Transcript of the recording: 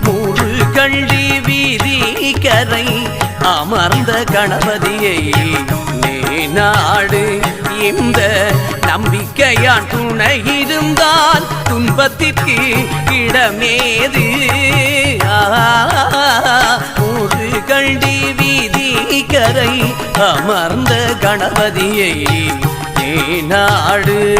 மூறு கள்ளி வீதி கரை அமர்ந்த கணபதியை நீ நாடு. இந்த நம்பிக்கையான் துணை இருந்தால் துன்பத்திற்கு இடமேது. ஆ, மூறு கண்டி வீதி கரை அமர்ந்த கணபதியை நீ நாடு.